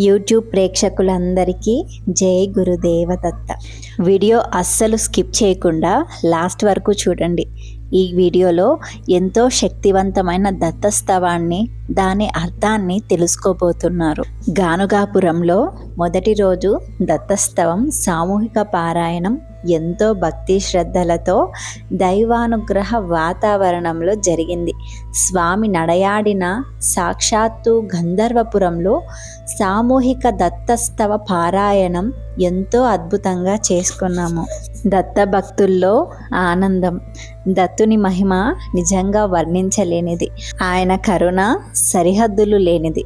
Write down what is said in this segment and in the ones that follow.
YouTube ప్రేక్షకులందరికీ జై Gurudevadatta. Video అస్సలు స్కిప్ చేయకుండా లాస్ట్ వరకు చూడండి. ఈ వీడియోలో ఎంతో శక్తివంతమైన దత్తస్తవాన్ని దాని అర్థాన్ని తెలుసుకోబోతున్నారు. గానుగాపురంలో మొదటి రోజు దత్తస్తవం సామూహిక పారాయణం ఎంతో భక్తి శ్రద్ధలతో దైవానుగ్రహ వాతావరణంలో జరిగింది. స్వామి నడయాడిన సాక్షాత్తు గంధర్వపురంలో సామూహిక దత్తస్తవ పారాయణం ఎంతో అద్భుతంగా చేసుకున్నాము. దత్త భక్తుల్లో ఆనందం. దత్తుని మహిమ నిజంగా వర్ణించలేనిది. ఆయన కరుణ సరిహద్దులు లేనిది.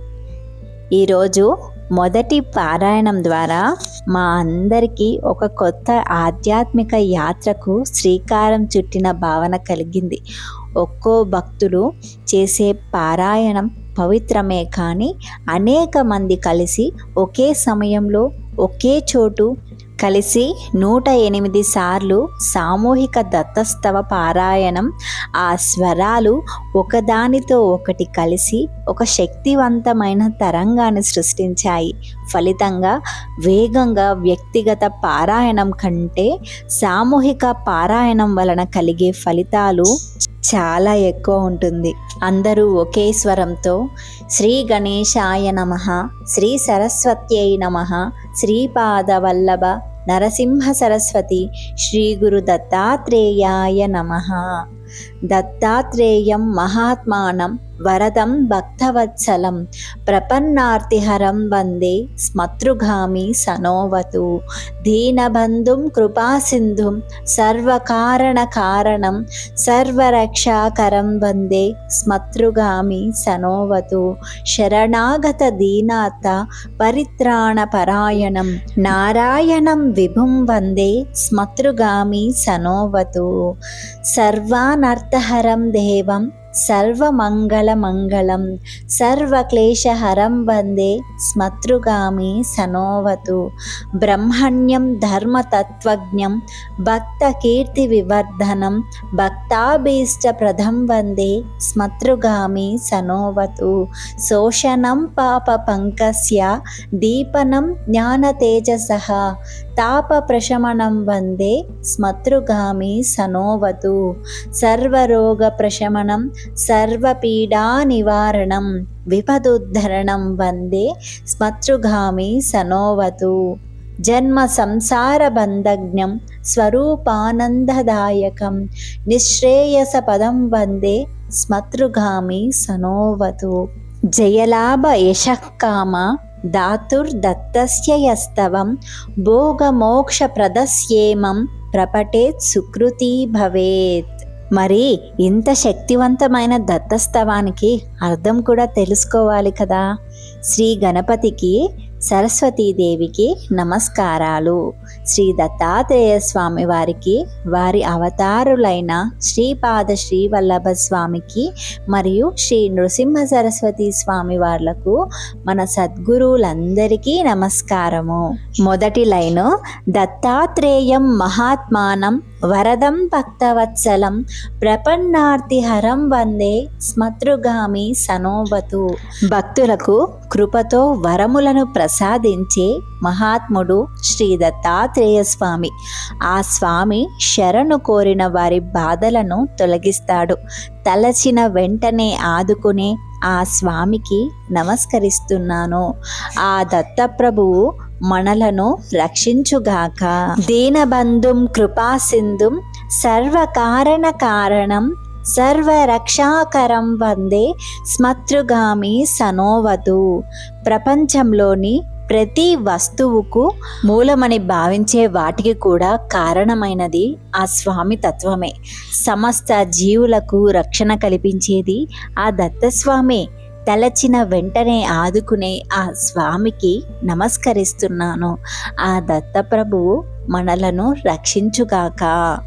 ఈరోజు మొదటి పారాయణం ద్వారా మా అందరికీ ఒక కొత్త ఆధ్యాత్మిక యాత్రకు శ్రీకారం చుట్టిన భావన కలిగింది. ఒక్కో భక్తుడు చేసే పారాయణం పవిత్రమే కానీ అనేక మంది కలిసి ఒకే సమయంలో ఒకే చోటు కలిసి నూట ఎనిమిది సార్లు సామూహిక దత్తస్తవ పారాయణం ఆ స్వరాలు ఒకదానితో ఒకటి కలిసి ఒక శక్తివంతమైన తరంగాన్ని సృష్టించాయి. ఫలితంగా వేగంగా వ్యక్తిగత పారాయణం కంటే సామూహిక పారాయణం వలన కలిగే ఫలితాలు చాలా ఎక్కువ ఉంటుంది. అందరూ ఒకే స్వరంతో శ్రీ గణేశాయ నమ శ్రీ సరస్వత్యై నమ శ్రీపాదవల్లభ నరసింహ సరస్వతి శ్రీ గురు దత్తాత్రేయాయ నమ. దత్తాత్రేయం మహాత్మానం వరదం భక్తవత్సలం ప్రపన్నార్తిహరం వందే స్మతృగామి సనోవతు. దీనబంధుం కృపాసింధుం సర్వకారణ కారణం సర్వరక్షాకరం వందే స్మతృగామి సనోవతు. శరణాగత దీనాత పరిత్రాణ పరాయణం నారాయణం విభుం వందే స్మతృగామి సనోవతు. సర్వానర్థహరం దేవం సర్వమంగళమంగళం సర్వక్లేశహరం వందే స్మతృగామి సనోవతు బ్రహ్మణ్యం ధర్మతత్వజ్ఞం భక్తకీర్తి వివర్ధనం భక్తాభీష్టప్రదం వందే స్మతృగామి సనోవతు శోషణం పాప పంకస్య దీపనం జ్ఞానతేజస తాప ప్రశమనం వందే స్మతృగామి సనోవతు. సర్వరోగ ప్రశమనం సర్వపీడా నివారణం విపదుద్ధరణం వందే స్మతృగామి సనోవతు. జన్మ సంసార బంధజ్ఞం స్వరూపానందదాయకం నిశ్రేయస పదం వందే స్మతృగామి సనోవతు. జయలాభ యశకామ దాతుర్దత్తస్య యస్తవం భోగమోక్షప్రదస్యేమం ప్రపటేత్ సుకృతి భవేత్ మరి ఇంత శక్తివంతమైన దత్తస్తవానికి అర్థం కూడా తెలుసుకోవాలి కదా? శ్రీ గణపతికి సరస్వతీదేవికి నమస్కారాలు. శ్రీ దత్తాత్రేయ స్వామి వారికి వారి అవతారులైన శ్రీపాద శ్రీవల్లభ స్వామికి మరియు శ్రీ నృసింహ సరస్వతి స్వామి వార్లకు మన సద్గురువులందరికీ నమస్కారము. మొదటి లైను దత్తాత్రేయం మహాత్మానం వరదం భక్తవత్సలం ప్రపన్నార్తిహరం వందే స్మతృగామి సనోవతు. భక్తులకు కృపతో వరములను ప్రసాదించే మహాత్ముడు శ్రీ దత్తాత్రేయ స్వామి ఆ స్వామి శరణు కోరిన వారి బాధలను తొలగిస్తాడు. తలచిన వెంటనే ఆదుకునే ఆ స్వామికి నమస్కరిస్తున్నాను. ఆ దత్తప్రభువు మనలను రక్షించుగాక. దీనబంధుం కృపాసింధుం సర్వకారణ కారణం సర్వరక్షాకరం వందే స్మతృగామి సనోవతు ప్రపంచంలోని ప్రతి వస్తువుకు మూలమని భావించే వాటికి కూడా కారణమైనది ఆ స్వామి తత్వమే. సమస్త జీవులకు రక్షణ కల్పించేది ఆ దత్తస్వామే. తలచిన వెంటనే ఆదుకునే ఆ స్వామికి నమస్కరిస్తున్నాను. ఆ దత్తప్రభువు మనలను రక్షించుగాక.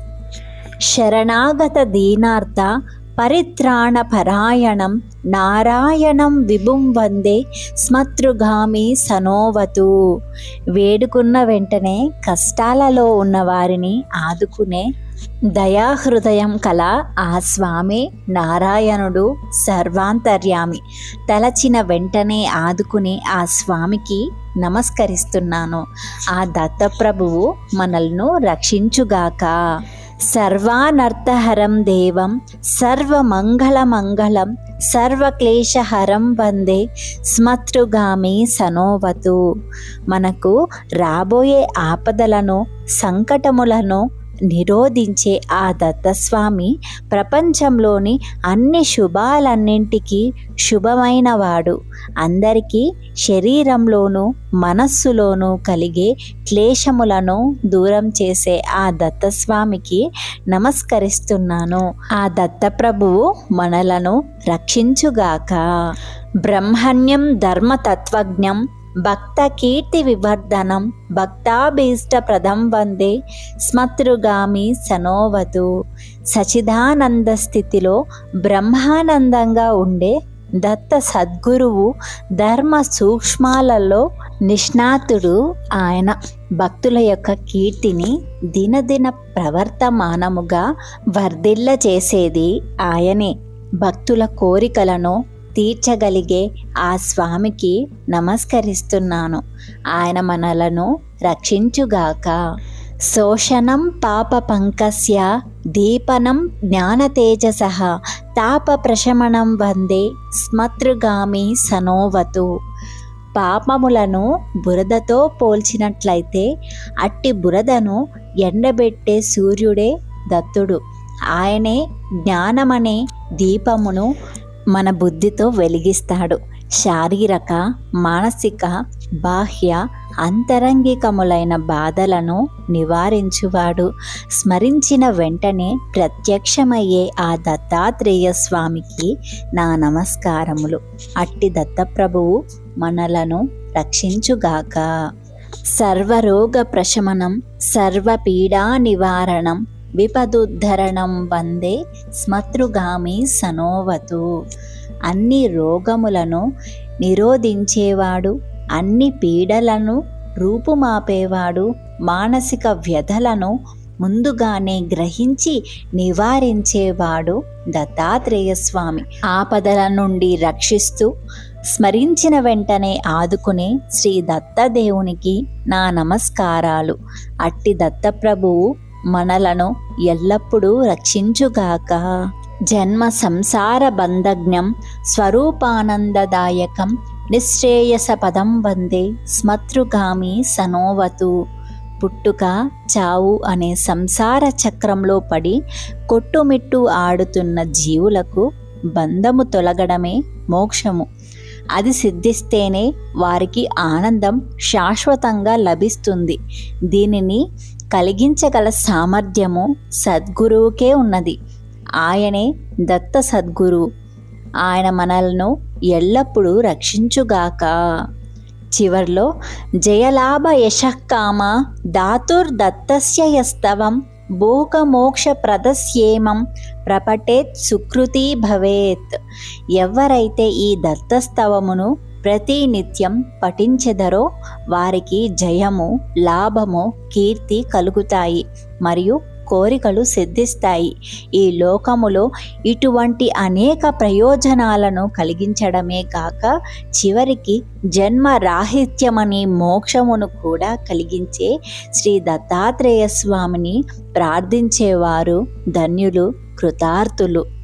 శరణాగత దీనార్థ పరిత్రాణ పరాయణం నారాయణం విభుం వందే స్మతృగామి సనోవతు. వేడుకున్న వెంటనే కష్టాలలో ఉన్న వారిని ఆదుకునే దయాహృదయం కల ఆ స్వామి నారాయణుడు సర్వాంతర్యామి. తలచిన వెంటనే ఆదుకునే ఆ స్వామికి నమస్కరిస్తున్నాను. ఆ దత్తప్రభువు మనల్ని రక్షించుగాక. సర్వానర్థహరం దేవం సర్వమంగళమంగళం సర్వక్లేశహరం వందే స్మతృగామి సనోవతు. మనకు రాబోయే ఆపదలను సంకటములను నిరోధించే ఆ దత్తస్వామి ప్రపంచంలోని అన్ని శుభాలన్నింటికీ శుభమైనవాడు. అందరికీ శరీరంలోనూ మనస్సులోనూ కలిగే క్లేశములను దూరం చేసే ఆ దత్తస్వామికి నమస్కరిస్తున్నాను. ఆ దత్తప్రభువు మనలను రక్షించుగాక. బ్రహ్మణ్యం ధర్మతత్వజ్ఞం భక్త కీర్తి వివర్ధనం భక్తాభీష్టప్రదం వందే స్మతృగామి సనోవతు సచిదానంద స్థితిలో బ్రహ్మానందంగా ఉండే దత్త సద్గురువు ధర్మ సూక్ష్మాలలో నిష్ణాతుడు ఆయన. భక్తుల యొక్క కీర్తిని దినదిన ప్రవర్తమానముగా వర్ధిల్ల చేసేది ఆయనే. భక్తుల కోరికలను తీర్చగలిగే ఆ స్వామికి నమస్కరిస్తున్నాను. ఆయన మనలను రక్షించుగాక. శోషణం పాప పంకస్య దీపనం జ్ఞానతేజస తాప ప్రశమనం వందే స్మతృగామి సనోవతు. పాపములను బురదతో పోల్చినట్లయితే అట్టి బురదను ఎండబెట్టే సూర్యుడే దత్తుడు. ఆయనే జ్ఞానమనే దీపమును మన బుద్ధితో వెలిగిస్తాడు. శారీరక మానసిక బాహ్య అంతరంగికములైన బాధలను నివారించువాడు. స్మరించిన వెంటనే ప్రత్యక్షమయ్యే ఆ దత్తాత్రేయ స్వామికి నా నమస్కారములు. అట్టి దత్తప్రభువు మనలను రక్షించుగాక. సర్వరోగ ప్రశమనం సర్వపీడా నివారణం విపదుద్ధరణం వందే స్మతృగామి సనోవతు. అన్ని రోగములను నిరోధించేవాడు అన్ని పీడలను రూపుమాపేవాడు మానసిక వ్యధలను ముందుగానే గ్రహించి నివారించేవాడు దత్తాత్రేయ స్వామి ఆపదల నుండి రక్షిస్తూ స్మరించిన వెంటనే ఆదుకునే శ్రీ దత్తదేవునికి నా నమస్కారాలు. అట్టి దత్తప్రభువు మనలను ఎల్లప్పుడూ రక్షించుగాక. జన్మ సంసార బంధజ్ఞం స్వరూపానందదాయకం నిశ్రేయస పదం వందే స్మతృగామి సనోవతు. పుట్టుక చావు అనే సంసార చక్రంలో పడి కొట్టుమిట్టు ఆడుతున్న జీవులకు బంధము తొలగడమే మోక్షము. అది సిద్ధిస్తేనే వారికి ఆనందం శాశ్వతంగా లభిస్తుంది. దీనిని కలిగించగల సామర్థ్యము సద్గురువుకే ఉన్నది. ఆయనే దత్త సద్గురు. ఆయన మనలను ఎల్లప్పుడూ రక్షించుగాక. చివర్లో జయలాభ యశకామ దాతుర్దత్తస్య యస్తవం భోగమోక్ష ప్రదస్యేమం ప్రపటేత్ సుకృతి భవేత్. ఎవరైతే ఈ దత్తస్తవమును ప్రతినిత్యం పఠించెదరో వారికి జయము లాభము కీర్తి కలుగుతాయి మరియు కోరికలు సిద్ధిస్తాయి. ఈ లోకములో ఇటువంటి అనేక ప్రయోజనాలను కలిగించడమే కాక చివరికి జన్మ రాహిత్యమని మోక్షమును కూడా కలిగించే శ్రీ దత్తాత్రేయ స్వామిని ప్రార్థించేవారు ధన్యులు కృతార్థులు.